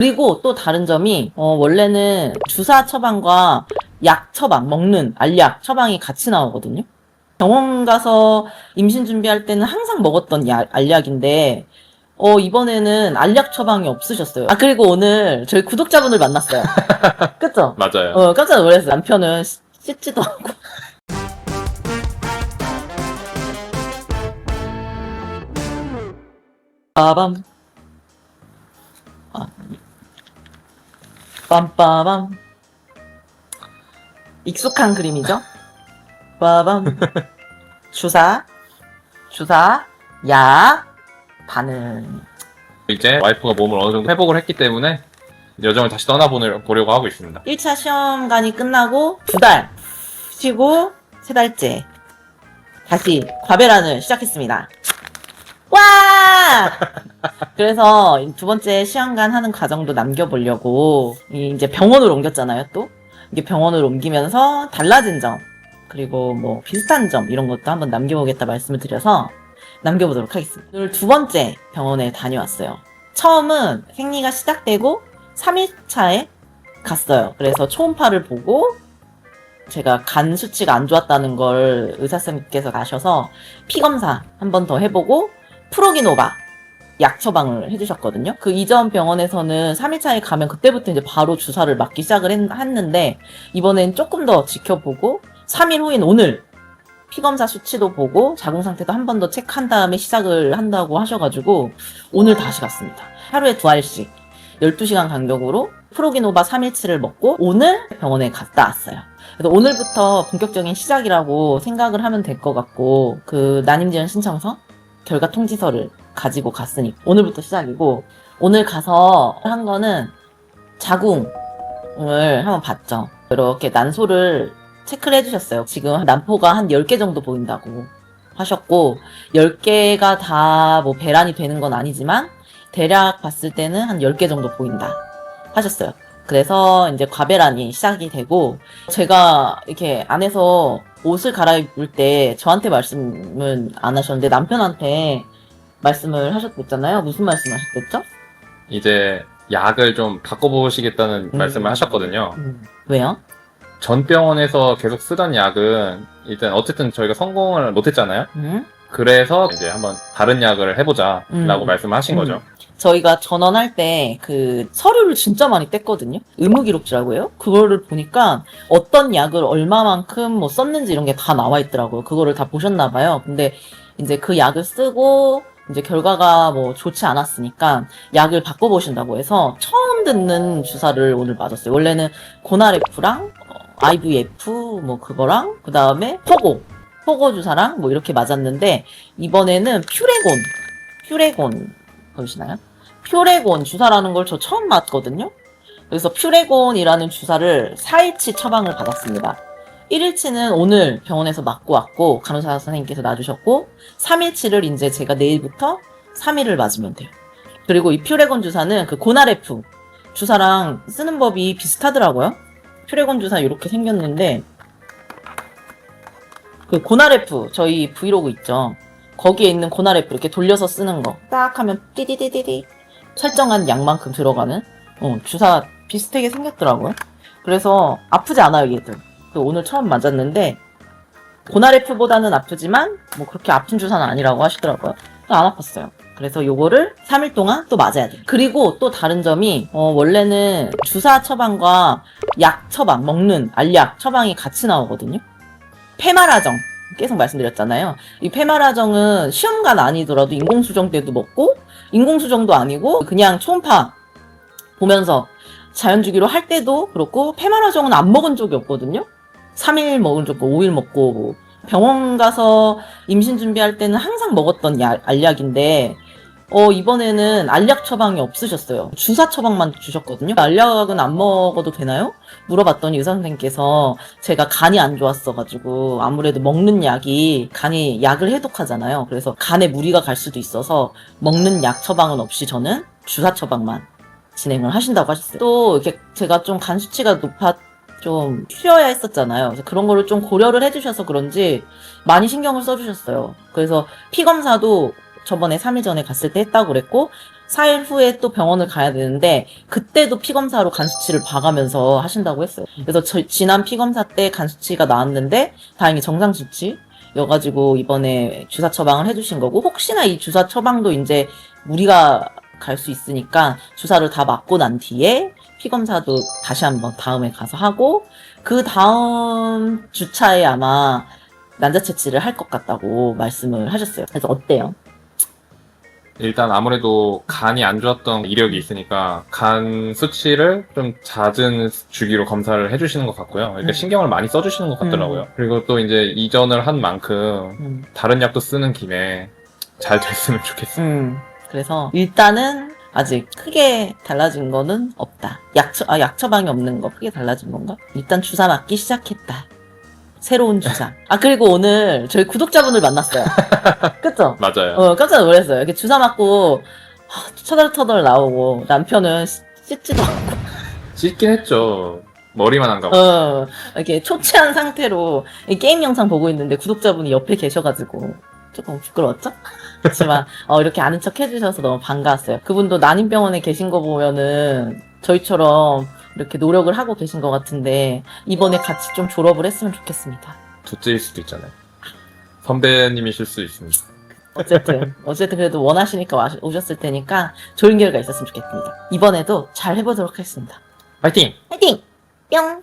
그리고 또 다른 점이 어, 원래는 주사 처방과 약 처방 먹는 알약 처방이 같이 나오거든요. 병원 가서 임신 준비할 때는 항상 먹었던 약, 알약인데 어, 이번에는 알약 처방이 없으셨어요. 아 그리고 오늘 저희 구독자분을 만났어요. 그쵸? 맞아요. 어, 깜짝 놀랐어요. 남편은 씻- 씻지도 않고. 빠밤. 빰빠밤. 익숙한 그림이죠? 빠밤. 주사, 주사, 약, 반응. 이제 와이프가 몸을 어느 정도 회복을 했기 때문에 여정을 다시 떠나보려고 하고 있습니다. 1차 시험관이 끝나고 두 달 쉬고 세 달째 다시 과배란을 시작했습니다. 와! 그래서 두 번째 시험관 하는 과정도 남겨보려고 이 이제 병원을 옮겼잖아요, 또. 이게 병원을 옮기면서 달라진 점, 그리고 뭐 비슷한 점 이런 것도 한번 남겨보겠다 말씀을 드려서 남겨보도록 하겠습니다. 오늘 두 번째 병원에 다녀왔어요. 처음은 생리가 시작되고 3일차에 갔어요. 그래서 초음파를 보고 제가 간 수치가 안 좋았다는 걸 의사쌤께서 가셔서 피 검사 한 번 더 해보고 프로기노바 약 처방을 해주셨거든요. 그 이전 병원에서는 3일차에 가면 그때부터 이제 바로 주사를 맞기 시작을 했, 했는데 이번엔 조금 더 지켜보고 3일 후인 오늘 피 검사 수치도 보고 자궁 상태도 한 번 더 체크한 다음에 시작을 한다고 하셔가지고 오늘 다시 갔습니다. 하루에 두 알씩 12시간 간격으로 프로기노바 3일치를 먹고 오늘 병원에 갔다 왔어요. 그래서 오늘부터 본격적인 시작이라고 생각을 하면 될 것 같고 그 난임지원 신청서 결과 통지서를 가지고 갔으니 오늘부터 시작이고 오늘 가서 한 거는 자궁을 한번 봤죠. 이렇게 난소를 체크를 해주셨어요. 지금 난포가 한 10개 정도 보인다고 하셨고 10개가 다 뭐 배란이 되는 건 아니지만 대략 봤을 때는 한 10개 정도 보인다 하셨어요. 그래서 이제 과배란이 시작이 되고 제가 이렇게 안에서 옷을 갈아입을 때 저한테 말씀은 안 하셨는데 남편한테 말씀을 하셨댔잖아요. 무슨 말씀 하셨댔죠? 이제 약을 좀 바꿔보시겠다는 음. 말씀을 하셨거든요. 음, 왜요? 전 병원에서 계속 쓰던 약은 일단 어쨌든 저희가 성공을 못했잖아요. 음? 그래서 이제 한번 다른 약을 해보자라고 음. 말씀을 하신 음. 거죠. 저희가 전원할 때 그 서류를 진짜 많이 뗐거든요. 의무 기록지라고 해요. 그거를 보니까 어떤 약을 얼마만큼 뭐 썼는지 이런 게 다 나와 있더라고요. 그거를 다 보셨나 봐요. 근데 이제 그 약을 쓰고 이제 결과가 뭐 좋지 않았으니까 약을 바꿔보신다고 해서 처음 듣는 주사를 오늘 맞았어요. 원래는 고나레프랑 어, IVF 뭐 그거랑 그 다음에 포고 포고 주사랑 뭐 이렇게 맞았는데 이번에는 퓨레곤 퓨레곤 보이시나요? 퓨레곤 주사라는 걸 저 처음 맞거든요. 그래서 퓨레곤이라는 주사를 4일치 처방을 받았습니다. 1일치는 오늘 병원에서 맞고 왔고 간호사 선생님께서 놔주셨고 3일치를 이제 제가 내일부터 3일을 맞으면 돼요. 그리고 이 퓨레곤 주사는 그 고나레프 주사랑 쓰는 법이 비슷하더라고요. 퓨레곤 주사 이렇게 생겼는데 그 고나레프 저희 브이로그 있죠. 거기에 있는 고나레프 이렇게 돌려서 쓰는 거 딱 하면 띠디디디디 설정한 양만큼 들어가는 어, 주사 비슷하게 생겼더라고요. 그래서 아프지 않아요 얘들. 그 오늘 처음 맞았는데 고나레프보다는 아프지만 뭐 그렇게 아픈 주사는 아니라고 하시더라고요. 안 아팠어요. 그래서 요거를 3일 동안 또 맞아야 돼요. 그리고 또 다른 점이 어, 원래는 주사 처방과 약 처방 먹는 알약 처방이 같이 나오거든요. 페마라정 계속 말씀드렸잖아요. 이 페마라정은 시험관 아니더라도 인공수정 때도 먹고 인공수정도 아니고 그냥 초음파 보면서 자연주기로 할 때도 그렇고 페마라정은 안 먹은 적이 없거든요. 3일 먹은 적 없고 5일 먹고 뭐 병원 가서 임신 준비할 때는 항상 먹었던 약, 알약인데 어 이번에는 알약 처방이 없으셨어요. 주사 처방만 주셨거든요. 알약은 안 먹어도 되나요? 물어봤더니 의사 선생님께서 제가 간이 안 좋았어가지고 아무래도 먹는 약이 간이 약을 해독하잖아요. 그래서 간에 무리가 갈 수도 있어서 먹는 약 처방은 없이 저는 주사 처방만 진행을 하신다고 하셨어요. 또 이렇게 제가 좀 간 수치가 높아 좀 쉬어야 했었잖아요. 그래서 그런 거를 좀 고려를 해주셔서 그런지 많이 신경을 써주셨어요. 그래서 피 검사도 저번에 3일 전에 갔을 때 했다고 그랬고 4일 후에 또 병원을 가야 되는데 그때도 피 검사로 간 수치를 봐가면서 하신다고 했어요. 그래서 저 지난 피 검사 때 간 수치가 나왔는데 다행히 정상 수치 여가지고 이번에 주사 처방을 해주신 거고 혹시나 이 주사 처방도 이제 무리가 갈 수 있으니까 주사를 다 맞고 난 뒤에 피 검사도 다시 한번 다음에 가서 하고 그 다음 주차에 아마 난자 채취를 할 것 같다고 말씀을 하셨어요. 그래서 어때요? 일단 아무래도 간이 안 좋았던 이력이 있으니까 간 수치를 좀 잦은 주기로 검사를 해주시는 것 같고요. 그러니까 음. 신경을 많이 써주시는 것 같더라고요. 그리고 또 이제 이전을 한 만큼 음. 다른 약도 쓰는 김에 잘 됐으면 좋겠어요. 음, 그래서 일단은 아직 크게 달라진 거는 없다. 약 처, 아, 약 처방이 없는 거 크게 달라진 건가? 일단 주사 맞기 시작했다. 새로운 주사. 아, 그리고 오늘 저희 구독자분을 만났어요. 그쵸? 맞아요. 어, 깜짝 놀랐어요. 이렇게 주사 맞고, 하, 터덜터덜 나오고, 남편은 씻- 씻지도 않고, 씻긴 했죠. 머리만 안 가고. 어, 이렇게 초췌한 상태로 이 게임 영상 보고 있는데 구독자분이 옆에 계셔가지고 조금 부끄러웠죠? 그렇지만 어, 이렇게 아는 척 해주셔서 너무 반가웠어요. 그분도 난임병원에 계신 거 보면은 저희처럼 이렇게 노력을 하고 계신 것 같은데 이번에 같이 좀 졸업을 했으면 좋겠습니다. 둘째일 수도 있잖아요. 선배님이실 수 있습니다. 어쨌든 어쨌든 그래도 원하시니까 와- 오셨을 테니까 좋은 결과 있었으면 좋겠습니다. 이번에도 잘 해보도록 하겠습니다. 파이팅! 화이팅! 뿅!